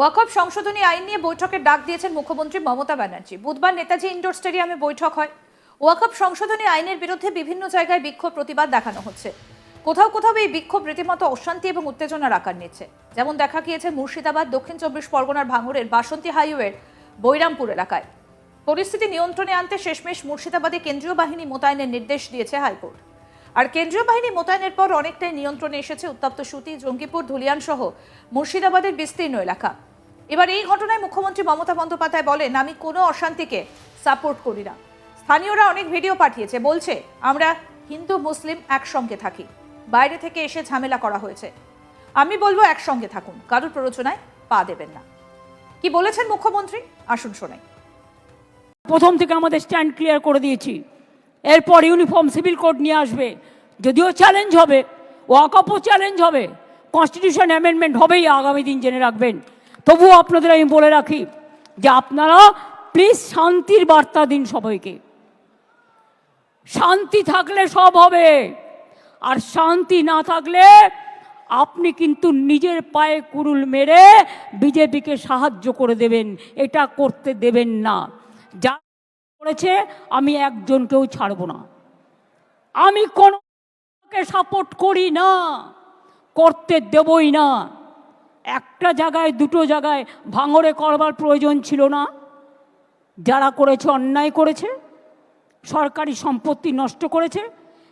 ওয়াকফ সংশোধনী আইন নিয়ে বৈঠকের ডাক দিয়েছেন মুখ্যমন্ত্রী মমতা ব্যানার্জি। বুধবার নেতাজি ইন্ডোর স্টেডিয়ামে বৈঠক হয়। ওয়াকফ সংশোধনী আইনের বিরুদ্ধে বিভিন্ন জায়গায় বিক্ষোভ প্রতিবাদ দেখানো হচ্ছে। কোথাও কোথাও এই বিক্ষোভ রীতিমতো অশান্তি এবং উত্তেজনার আকার নিচ্ছে। যেমন দেখা গিয়েছে মুর্শিদাবাদ, দক্ষিণ চব্বিশ পরগনার ভাঙড়ের বাসন্তী হাইওয়ের বৈরামপুর এলাকায়। পরিস্থিতি নিয়ন্ত্রণে আনতে শেষমেশ মুর্শিদাবাদে কেন্দ্রীয় বাহিনী মোতায়েনের নির্দেশ দিয়েছে হাইকোর্ট। আর কেন্দ্রীয় বাহিনী মোতায়েনের পর অনেকটাই নিয়ন্ত্রণে এসেছে উত্তপ্ত সুতি, জঙ্গিপুর ধুলিয়ান সহ মুর্শিদাবাদের বিস্তীর্ণ এলাকা। এবার এই ঘটনায় মুখ্যমন্ত্রী মমতা বন্দ্যোপাধ্যায় বলেন, আমি কোনো অশান্তিকে সাপোর্ট করি না। স্থানীয়রা অনেক ভিডিও পাঠিয়েছে, বলছে, আমরা হিন্দু, মুসলিম একসঙ্গে থাকি। বাইরে থেকে এসে ঝামেলা করা হয়েছে। আমি বলব একসঙ্গে থাকুন, কারোর প্ররোচনায় পা দেবেন না। কি বলেছেন মুখ্যমন্ত্রী? আসুন শোনাই প্রথম থেকে আমাদের স্ট্যান্ড ক্লিয়ার করে দিয়েছি। এরপর ইউনিফর্ম সিভিল কোড নিয়ে আসবে। যদিও চ্যালেঞ্জ হবে ওয়াকআপও চ্যালেঞ্জ হবে কনস্টিটিউশন অ্যামেন্ডমেন্ট হবেই আগামী দিন জেনে রাখবেন। তবুও আপনাদের আমি বলে রাখি যে আপনারা প্লিজ শান্তির বার্তা দিন সবাইকে। শান্তি থাকলে সব হবে, আর শান্তি না থাকলে আপনি কিন্তু নিজের পায়ে কুরুল মেরে বিজেপিকে সাহায্য করে দেবেন, এটা করতে দেবেন না। যা করেছে, আমি একজনকেও ছাড়ব না। আমি কোনোকে সাপোর্ট করি না, করতে দেবই না। একটা জায়গায়, দুটো জায়গায় ভাঙড়ে করবার প্রয়োজন ছিল না। যারা করেছে, অন্যায় করেছে, সরকারি সম্পত্তি নষ্ট করেছে।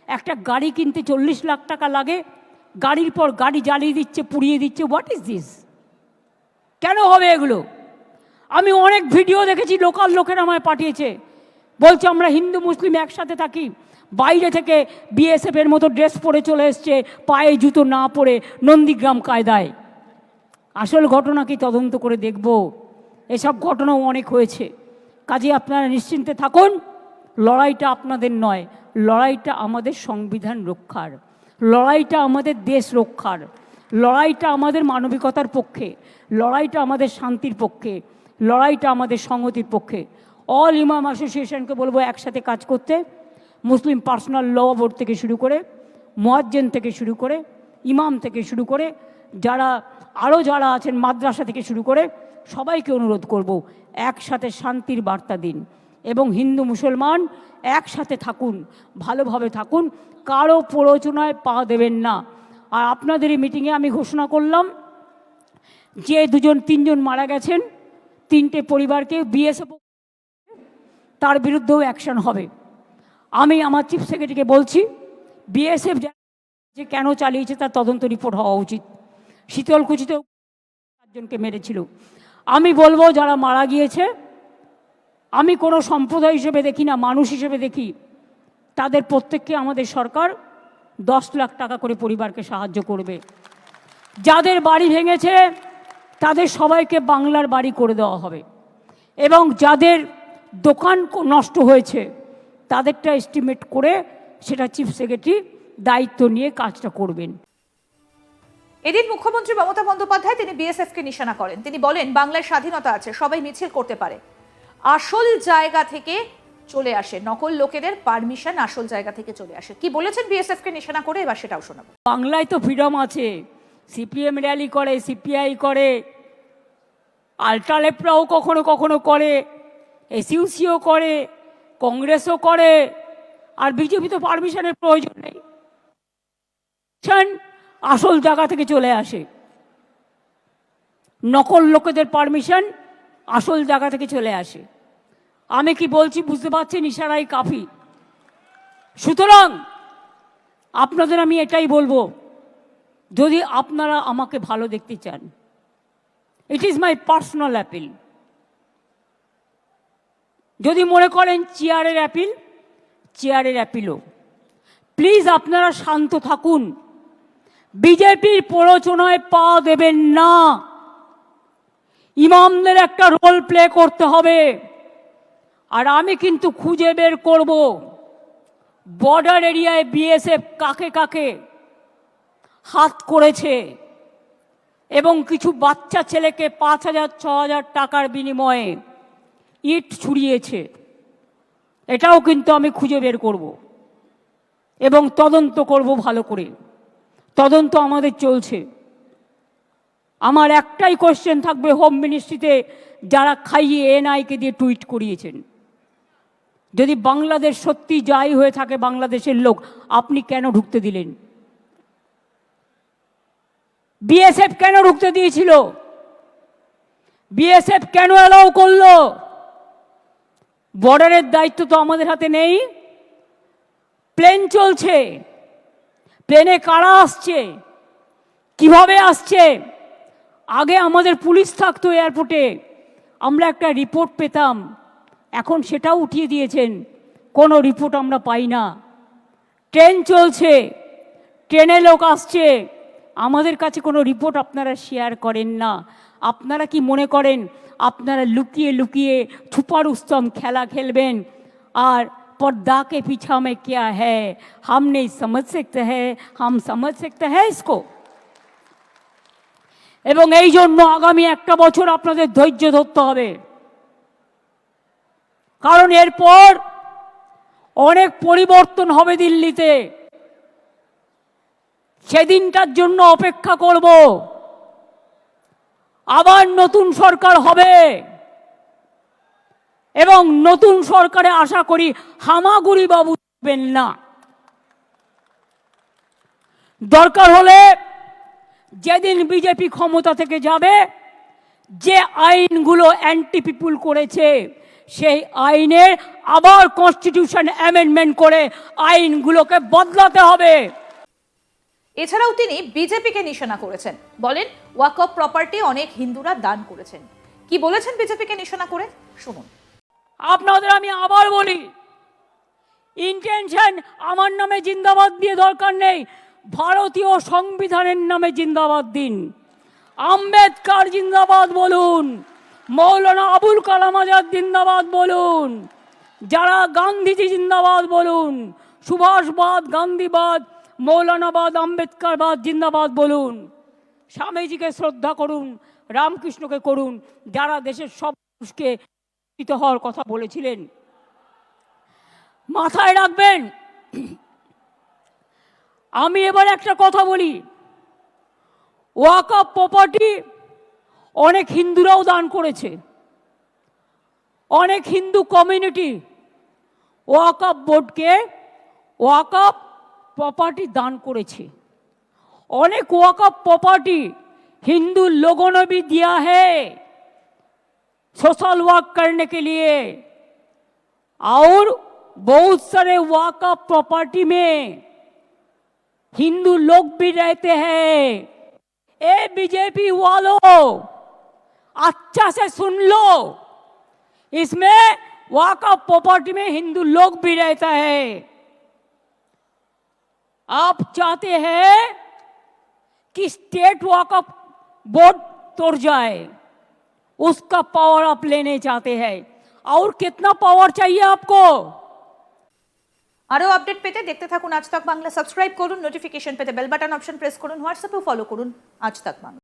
একটা গাড়ি কিনতে চল্লিশ লাখ টাকা লাগে, গাড়ির পর গাড়ি জ্বালিয়ে দিচ্ছে, পুড়িয়ে দিচ্ছে হোয়াট ইজ দিস কেন হবে এগুলো? আমি অনেক ভিডিও দেখেছি, লোকাল লোকেরা আমায় পাঠিয়েছে। বলছে, আমরা হিন্দু, মুসলিম একসাথে থাকি। বাইরে থেকে বিএসএফ এর মতো ড্রেস পরে চলে এসছে, পায়ে জুতো না পরে নন্দীগ্রাম কায়দায়। আসল ঘটনা কি তদন্ত করে দেখব। এসব ঘটনাও অনেক হয়েছে। কাজে আপনারা নিশ্চিন্তে থাকুন, লড়াইটা আপনাদের নয়, লড়াইটা আমাদের সংবিধান রক্ষার। লড়াইটা আমাদের দেশ রক্ষার। লড়াইটা আমাদের মানবিকতার পক্ষে। লড়াইটা আমাদের শান্তির পক্ষে। লড়াইটা আমাদের সংহতির পক্ষে। অল ইমাম অ্যাসোসিয়েশনকে বলব একসাথে কাজ করতে। মুসলিম পার্সোনাল ল বোর্ড থেকে শুরু করে, মোয়াজ্জেন থেকে শুরু করে, ইমাম থেকে শুরু করে, যারা আরও যারা আছেন মাদ্রাসা থেকে শুরু করে, সবাইকে অনুরোধ করব একসাথে শান্তির বার্তা দিন এবং হিন্দু মুসলমান একসাথে থাকুন, ভালোভাবে থাকুন, কারও প্ররোচনায় পা দেবেন না। আর আপনাদের এই মিটিংয়ে আমি ঘোষণা করলাম যে দুজন, তিনজন মারা গেছেন, তিনটে পরিবারকে বিএসএফ তার বিরুদ্ধেও অ্যাকশন হবে। আমি আমার চিফ সেক্রেটারিকে বলছি বিএসএফ যে কেন চালিয়েছে তার তদন্ত রিপোর্ট হওয়া উচিত। শীতলকুচিতেও চারজনকে মেরেছিল। আমি বলব, যারা মারা গিয়েছে, আমি কোনো সম্প্রদায় হিসেবে দেখি না, মানুষ হিসেবে দেখি, তাদের প্রত্যেককে আমাদের সরকার দশ লাখ টাকা করে পরিবারকে সাহায্য করবে। যাদের বাড়ি ভেঙেছে, তাদের সবাইকে বাংলার বাড়ি করে দেওয়া হবে। এবং যাদের দোকান নষ্ট হয়েছে তাদেরটা এস্টিমেট করে সেটা চিফ সেক্রেটারি দায়িত্ব নিয়ে কাজটা করবেন। এদিন মুখ্যমন্ত্রী মমতা বন্দ্যোপাধ্যায় তিনি বিএসএফ কে নিশানা করেন। তিনি বলেন বাংলায় স্বাধীনতা আছে সবাই মিছিল করতে পারে। আসল জায়গা থেকে চলে আসে নকল লোকেদের পারমিশন আসল জায়গা থেকে চলে আসে। কি বলেছেন বিএসএফ কে নিশানা করে? এবার সেটাও শোনাবো। বাংলায় তো ফ্রিডম আছে সিপিএম র্যালি করে সিপিআই করে আলট্রালেপরাও কখনো কখনো করে। এসইউসিও করে, কংগ্রেসও করে, আর বিজেপি তো পারমিশনের প্রয়োজন নেই। আসল জায়গা থেকে চলে আসে। নকল লোকেদের পারমিশন আসল জায়গা থেকে চলে আসে। আমি কি বলছি বুঝতে পারছেন ইশারাই কাফি? সুতরাং আপনাদের আমি এটাই বলব, যদি আপনারা আমাকে ভালো দেখতে চান it is my personal appeal যদি মনে করেন চেয়ারের অ্যাপিল চেয়ারের অ্যাপিলও প্লিজ আপনারা শান্ত থাকুন। বিজেপির প্ররোচনায় পা দেবেন না। ইমামদের একটা রোল প্লে করতে হবে। আর আমি কিন্তু খুঁজে বের করব। বর্ডার এরিয়ায় বিএসএফ কাকে কাকে হাত করেছে এবং কিছু বাচ্চা ছেলেকে পাঁচ হাজার, ছ হাজার টাকার বিনিময়ে ইট ছুড়িয়েছে। এটাও কিন্তু আমি খুঁজে বের করব। এবং তদন্ত করব ভালো করে। তদন্ত আমাদের চলছে। আমার একটাই কোশ্চেন থাকবে হোম মিনিস্ট্রিতে যারা খাইয়ে এনআইকে দিয়ে টুইট করিয়েছেন। যদি বাংলাদেশ সত্যি যাই হয়ে থাকে বাংলাদেশের লোক, আপনি কেন ঢুকতে দিলেন? বিএসএফ কেন ঢুকতে দিয়েছিল? বিএসএফ কেন অ্যালাউ করল? বর্ডারের দায়িত্ব তো আমাদের হাতে নেই। প্লেন চলছে। প্লেনে কারা আসছে? কীভাবে আসছে? আগে আমাদের পুলিশ থাকতো এয়ারপোর্টে। আমরা একটা রিপোর্ট পেতাম। এখন সেটাও উঠিয়ে দিয়েছেন। কোনো রিপোর্ট আমরা পাই না। ট্রেন চলছে। ট্রেনে লোক আসছে। আমাদের কাছে কোনো রিপোর্ট আপনারা শেয়ার করেন না। আপনারা কি মনে করেন আপনারা লুকিয়ে লুকিয়ে ছুপা রুস্তম খেলা খেলবেন আর पर्दा के पीछा में क्या है हम नहीं समझ सकते हैं हम समझ सकते हैं इसको এবং এই জন্য আগামী একটা বছর আপনাদের ধৈর্য ধরতে হবে কারণ এরপর অনেক পরিবর্তন হবে দিল্লিতে সেদিনটার জন্য অপেক্ষা করব আবার নতুন সরকার হবে। এবং নতুন সরকারে আশা করি হামাগুড়ি বাবু থাকবেন না। দরকার হলে যেদিন বিজেপি ক্ষমতা থেকে যাবে, যে আইনগুলো অ্যান্টি পিপুল করেছে, সেই আইনের আবার কনস্টিটিউশন অ্যামেন্ডমেন্ট করে আইনগুলোকে বদলাতে হবে। এছাড়াও তিনি বিজেপিকে নিশানা করেছেন। বলেন ওয়াকফ প্রপার্টি অনেক হিন্দুরা দান করেছেন। কি বলেছেন বিজেপিকে নিশানা করে? শুনুন। আপনাদের আমি আবার বলি ইন্টেনশন আমার নামে জিন্দাবাদ দিয়ে দরকার নেই, ভারতীয় সংবিধানের নামে জিন্দাবাদ দিন। আম্বেদকার জিন্দাবাদ বলুন, মৌলানা আবুল কালাম আজাদ জিন্দাবাদ বলুন, যারা গান্ধীজি জিন্দাবাদ বলুন, সুভাষবাদ, গান্ধীবাদ মৌলানাবাদ, আম্বেদকরবাদ, জিন্দাবাদ বলুন। স্বামীজিকে শ্রদ্ধা করুন, রামকৃষ্ণকে করুন, যারা দেশের সব মানুষকে হওয়ার কথা বলেছিলেন। মাথায় রাখবেন, আমি এবার একটা কথা বলি। ওয়াকআপ প্রপার্টি অনেক হিন্দুরাও দান করেছে। অনেক হিন্দু কমিউনিটি ওয়াকআপ বোর্ডকে ওয়াকআপ প্রপার্টি দান করেছে অনেক ওয়াকআপ प्रॉपर्टी हिंदू लोगों ने भी दिया है सोशल वर्क करने के लिए और बहुत सारे वाका प्रॉपर्टी में हिंदू लोग भी रहते हैं ए बीजेपी वालों अच्छा से सुन लो इसमें वाका प्रॉपर्टी में हिंदू लोग भी रहता है आप चाहते हैं कि स्टेट वाकअप बोर्ड तोड़ जाए उसका पावर आप लेने चाहते हैं और कितना पावर चाहिए आपको আরও আপডেট পেতে দেখতে থাকুন আজ তাক বাংলা সাবস্ক্রাইব করুন নোটিফিকেশন পেতে বেল বাটন অপশন প্রেস করুন হোয়াটসঅ্যাপেও ফলো করুন আজ তাক বাংলা